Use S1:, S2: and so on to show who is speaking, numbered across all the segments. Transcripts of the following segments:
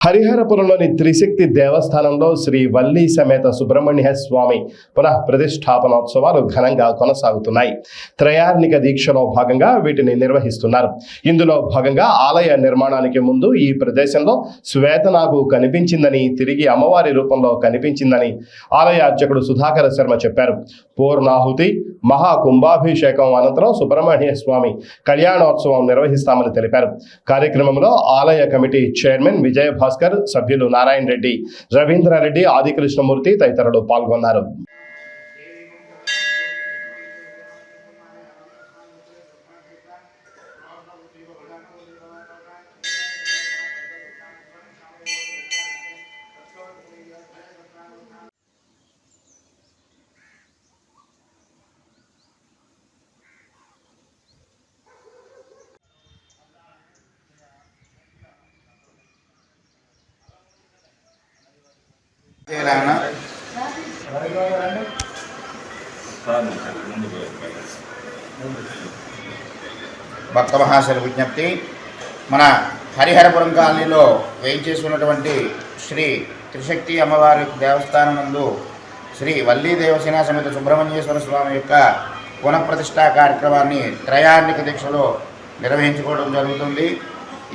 S1: హరిహరపురంలోని త్రిశక్తి దేవస్థానంలో శ్రీ వల్లి సమేత సుబ్రహ్మణ్య స్వామి పునః ప్రతిష్టాపనోత్సవాలు ఘనంగా కొనసాగుతున్నాయి. త్రయార్నిక దీక్షలో భాగంగా వీటిని నిర్వహిస్తున్నారు. ఇందులో భాగంగా ఆలయ నిర్మాణానికి ముందు ఈ ప్రదేశంలో శ్వేతనాగు కనిపించిందని తిరిగి అమ్మవారి రూపంలో కనిపించిందని ఆలయ అర్చకుడు సుధాకర శర్మ చెప్పారు. పూర్ణాహుతి మహా కుంభాభిషేకం అనంతరం సుబ్రహ్మణ్య స్వామి కళ్యాణోత్సవం నిర్వహిస్తామని తెలిపారు. కార్యక్రమంలో ఆలయ కమిటీ చైర్మన్ విజయ భాస్కర్ సభ్యులు నారాయణ రెడ్డి రవీంద్రారెడ్డి ఆదికృష్ణమూర్తి తదితరులు పాల్గొన్నారు.
S2: చేయాలన్నా భక్త మహాశయ విజ్ఞప్తి. మన హరిహరపురం కాలనీలో వేయించేసుకున్నటువంటి శ్రీ త్రిశక్తి అమ్మవారి దేవస్థానం నందు శ్రీ వల్లీ దేవసేన సమేత సుబ్రహ్మణ్యేశ్వర స్వామి యొక్క పునఃప్రతిష్టా కార్యక్రమాన్ని త్రయాణిక దీక్షలో నిర్వహించుకోవడం జరుగుతుంది.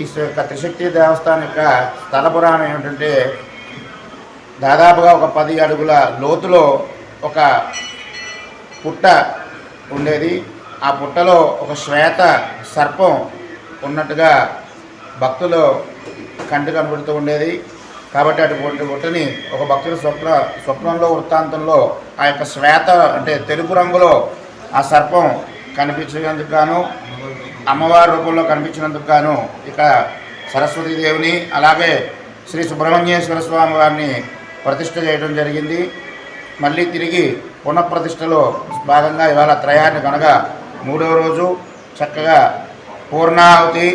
S2: ఈ యొక్క త్రిశక్తి దేవస్థానం యొక్క స్థల పురాణం ఏమిటంటే దాదాపుగా ఒక పది అడుగుల లోతులో ఒక పుట్ట ఉండేది. ఆ పుట్టలో ఒక శ్వేత సర్పం ఉన్నట్టుగా భక్తులు కంటి కనబడుతూ ఉండేది. కాబట్టి అటు పుట్టని ఒక భక్తుడు స్వప్న స్వప్నంలో వృత్తాంతంలో ఆ యొక్క శ్వేత అంటే తెలుపు రంగులో ఆ సర్పం కనిపించినందుకు గాను అమ్మవారి రూపంలో కనిపించినందుకు గాను ఇక్కడ సరస్వతీదేవిని అలాగే శ్రీ సుబ్రహ్మణ్యేశ్వర స్వామి వారిని ప్రతిష్ఠ చేయడం జరిగింది. మళ్ళీ తిరిగి పునఃప్రతిష్టలో భాగంగా ఇవాళ త్రయాన్ని కనుక మూడవ రోజు చక్కగా పూర్ణాహుతి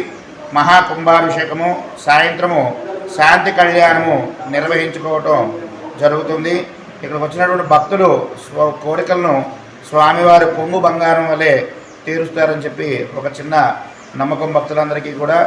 S2: మహాకుంభాభిషేకము సాయంత్రము శాంతి కళ్యాణము నిర్వహించుకోవటం జరుగుతుంది. ఇక్కడికి వచ్చినటువంటి భక్తులు స్వ కోరికలను స్వామివారి పొంగు బంగారం వలె తీరుస్తారని చెప్పి ఒక చిన్న నమ్మకం భక్తులందరికీ కూడా